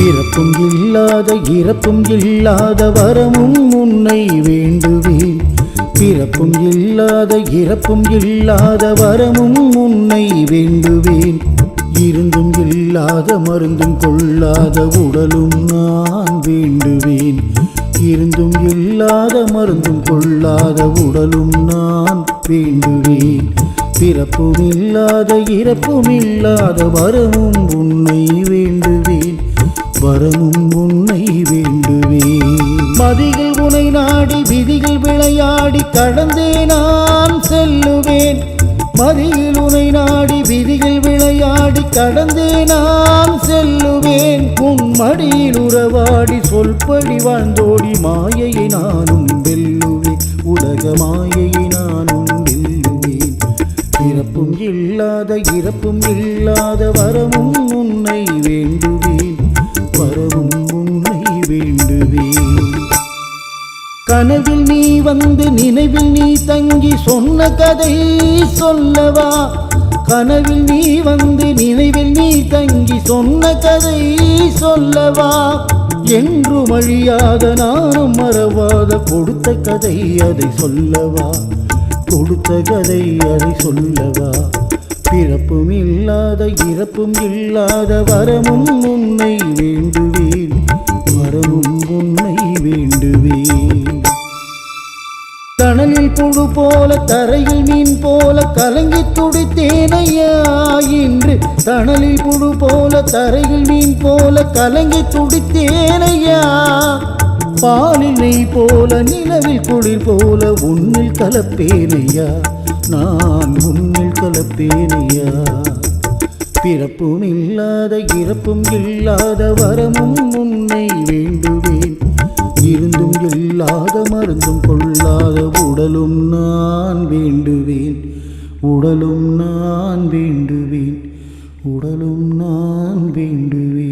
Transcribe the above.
பிறப்பும் இல்லாத இறப்பும் இல்லாத வரமும் உன்னை வேண்டுவேன். பிறப்பும் இல்லாத இறப்பும் இல்லாத வரமும் உன்னை வேண்டுவேன். இருந்தும் இல்லாத மருந்தும் கொள்ளாத உடலும் நான் வேண்டுவேன். இருந்தும் இல்லாத மருந்தும் கொள்ளாத உடலும் நான் வேண்டுவேன். பிறப்பும் இல்லாத இறப்பும் இல்லாத வரமும் உன்னை மதிகள் நாடி விதிகள் விளையாடி கடந்தே நான் செல்லுவேன். மதியில் உனை நாடி விதிகள் விளையாடி கடந்தே நான் செல்லுவேன். உன் மடியில் உறவாடி சொல்படி வாழ்ந்தோடி மாயையை நானும் வெல்லுவேன். உலக மாயையை நானும் வெல்லுவேன். பிறப்பும் இல்லாத இறப்பும் இல்லாத வரமும் உன்னை வேண்டுவேன். வரவும் கனவில் நீ வந்து நினைவில் நீ தங்கி சொன்ன கதை சொல்லவா? கனவில் நீ வந்து நினைவில் நீ தங்கி சொன்ன கதை சொல்லவா? என்று மழியாத நானும் மறவாத கொடுத்த கதை அதை சொல்லவா? கொடுத்த கதை அதை சொல்லவா? பிறப்பும் இல்லாத இறப்பும் இல்லாத வரமும் உன்னை வேண்டும் தணலில் போல தரையில் மீன் போல கலங்கி துடித்தேனையா? இன்று தணலில் புழு போல தரையில் மீன் போல கலங்கி துடித்தேனையா? பாலினை போல நிலவில் குளிர் போல உன்னில் கலப்பேனையா? நான் உன்னில் கலப்பேனையா? பிறப்பும் இல்லாத இறப்பும் இல்லாத வரமும் உன்னை வேண்டும். இருந்தும் இல்லாத மருந்தும் கொள்ளாத உடலும் நான் வேண்டுவேன். உடலும் நான் வேண்டுவேன். உடலும் நான் வேண்டுவேன்.